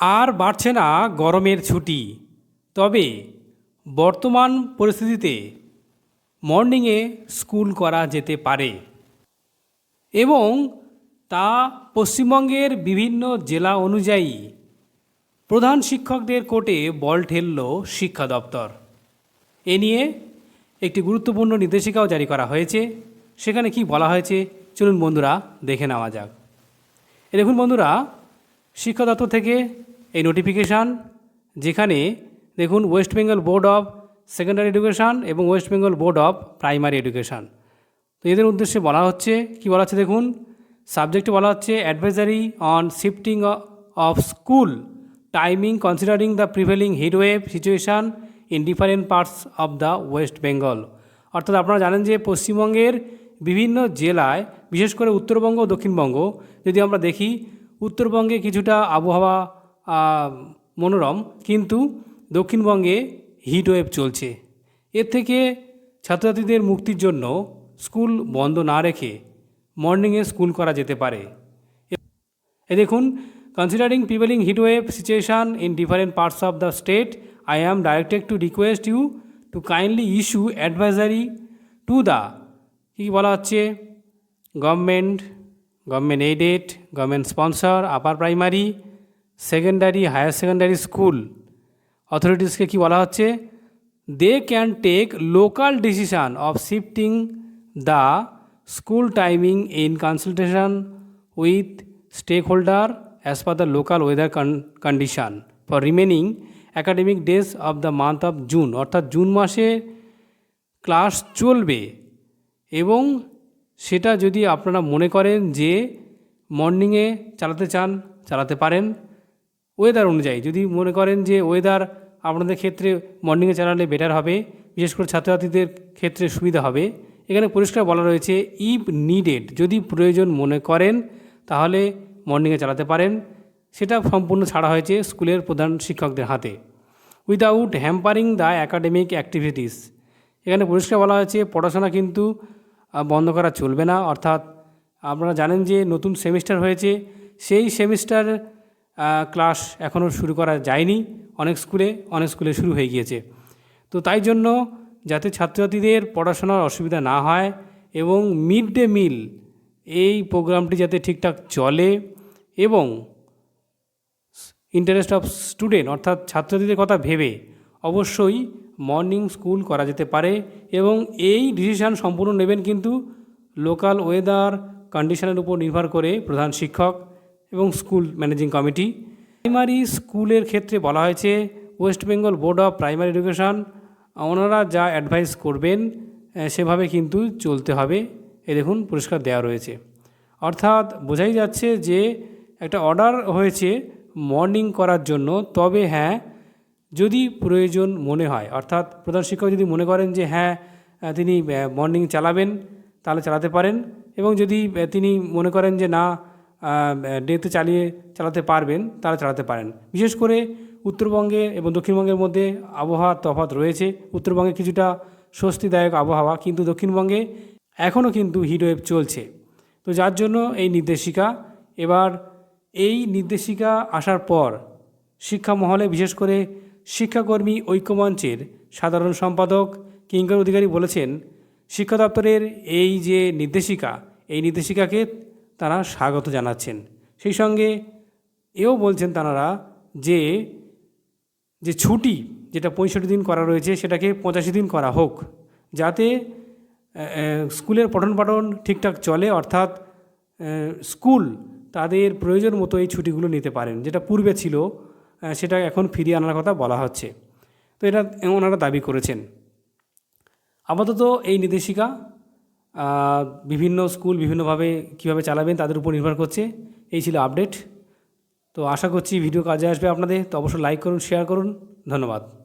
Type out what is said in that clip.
আর বাড়ছে না গরমের ছুটি। তবে বর্তমান পরিস্থিতিতে মর্নিংয়ে স্কুল করা যেতে পারে। এবং তা পশ্চিমবঙ্গের বিভিন্ন জেলা অনুযায়ী প্রধান শিক্ষকদের কোর্টে বল ঠেলল শিক্ষা দপ্তর। এ নিয়ে একটি গুরুত্বপূর্ণ নির্দেশিকাও জারি করা হয়েছে। সেখানে কি বলা হয়েছে? চলুন বন্ধুরা দেখে নেওয়া যাক। দেখুন বন্ধুরা শিক্ষা দপ্তর থেকে এই নোটিফিকেশান যেখানে দেখুন West Bengal board of secondary education এবং West Bengal board of primary education তো এদের উদ্দেশ্যে বলা হচ্ছে, কি বলা হচ্ছে দেখুন? সাবজেক্টে বলা হচ্ছে advisory on shifting of school timing considering the prevailing heatwave situation in different parts of the West Bengal অর্থাৎ আপনারা জানেন যে পশ্চিমবঙ্গের বিভিন্ন জেলায়, বিশেষ করে উত্তরবঙ্গ ও দক্ষিণবঙ্গ, যদি আমরা দেখি উত্তরবঙ্গে কিছুটা আবহাওয়া মনোরম, কিন্তু দক্ষিণবঙ্গে হিট ওয়েভ চলছে। এর থেকে ছাত্রছাত্রীদের মুক্তির জন্য স্কুল বন্ধ না রেখে মর্নিংয়ে স্কুল করা যেতে পারে। এ দেখুন considering prevailing heat wave situation in different parts of the state I am directed to request you to kindly issue advisory to the কী বলা হচ্ছে? Government government aided government sponsor upper primary secondary higher secondary school অথরিটিসকে কি বলা হচ্ছে? They can take local decision of shifting the school timing in consultation with stakeholder as per the local weather condition for remaining academic days of the month of June অর্থাৎ June মাসে class চলবে এবং সেটা যদি আপনারা মনে করেন যে মর্নিংয়ে চালাতে চান, চালাতে পারেন। ওয়েদার অনুযায়ী যদি মনে করেন যে ওয়েদার আপনাদের ক্ষেত্রে মর্নিংয়ে চালালে বেটার হবে, বিশেষ করে ছাত্রছাত্রীদের ক্ষেত্রে সুবিধা হবে। এখানে পরিষ্কার বলা রয়েছে ইফ নিডেড যদি প্রয়োজন মনে করেন, তাহলে মর্নিংয়ে চালাতে পারেন। সেটা সম্পূর্ণ ছাড়া হয়েছে স্কুলের প্রধান শিক্ষকদের হাতে। Without hampering the academic activities এখানে পরিষ্কার বলা হয়েছে, পড়াশোনা কিন্তু বন্ধ করা চলবে না। অর্থাৎ আপনারা জানেন যে নতুন সেমিস্টার হয়েছে। সেই সেমিস্টার ক্লাস এখনও শুরু করা যায়নি। অনেক স্কুলে অনেক স্কুলে শুরু হয়ে গিয়েছে। তো তাই জন্য যাতে ছাত্রছাত্রীদের পড়াশোনার অসুবিধা না হয় এবং মিড ডে মিল এই প্রোগ্রামটি যাতে ঠিকঠাক চলে এবং ইন্টারেস্ট অফ স্টুডেন্ট, অর্থাৎ ছাত্রছাত্রীদের কথা ভেবে অবশ্যই মর্নিং স্কুল করা যেতে পারে এবং এই ডিসিশান সম্পূর্ণ নেবেন কিন্তু লোকাল ওয়েদার কন্ডিশনের উপর নির্ভর করে প্রধান শিক্ষক এবং স্কুল ম্যানেজিং কমিটি প্রাইমারি স্কুলের ক্ষেত্রে বলা হয়েছে West Bengal board of primary education ওনারা যা অ্যাডভাইস করবেন সেভাবে কিন্তু চলতে হবে। এ দেখুন, পুরস্কার দেওয়া রয়েছে। অর্থাৎ বোঝাই যাচ্ছে যে একটা অর্ডার হয়েছে মর্নিং করার জন্য, তবে হ্যাঁ যদি প্রয়োজন মনে হয়, অর্থাৎ প্রধান শিক্ষক যদি মনে করেন যে হ্যাঁ তিনি মর্নিং চালাবেন, তাহলে চালাতে পারেন। এবং যদি তিনি মনে করেন যে না ডেতে চালিয়ে চালাতে পারবেন, তাহলে চালাতে পারেন। বিশেষ করে উত্তরবঙ্গে এবং দক্ষিণবঙ্গের মধ্যে আবহাওয়ার তফাৎ রয়েছে। উত্তরবঙ্গে কিছুটা স্বস্তিদায়ক আবহাওয়া, কিন্তু দক্ষিণবঙ্গে এখনও কিন্তু হিটওয়েভ চলছে। তো যার জন্য এই নির্দেশিকা, এবার এই নির্দেশিকা আসার পর শিক্ষা মহলে বিশেষ করে শিক্ষাকর্মী ঐক্যমঞ্চের সাধারণ সম্পাদক কিঙ্কর অধিকারী বলেছেন, শিক্ষা দপ্তরের এই যে নির্দেশিকা, এই নির্দেশিকাকে তারা স্বাগত জানাচ্ছেন। সেই সঙ্গে এও বলছেন তারা যে যে ছুটি যেটা পঁয়ষট্টি দিন করা রয়েছে সেটাকে পঁচাশি দিন করা হোক, যাতে স্কুলের পঠন পাঠন ঠিকঠাক চলে, অর্থাৎ স্কুল তাদের প্রয়োজন মতো এই ছুটিগুলো নিতে পারেন, যেটা পূর্বে ছিল সেটা এখন ফিরিয়ে আনার কথা বলা হচ্ছে। তো এটা ওনারা দাবি করেছেন। আপাতত এই নির্দেশিকা বিভিন্ন স্কুল বিভিন্নভাবে কীভাবে চালাবেন তাদের উপর নির্ভর করছে। এই ছিল আপডেট। তো আশা করছি ভিডিও কাজে আসবে আপনাদের। তো অবশ্যই লাইক করুন শেয়ার করুন। ধন্যবাদ।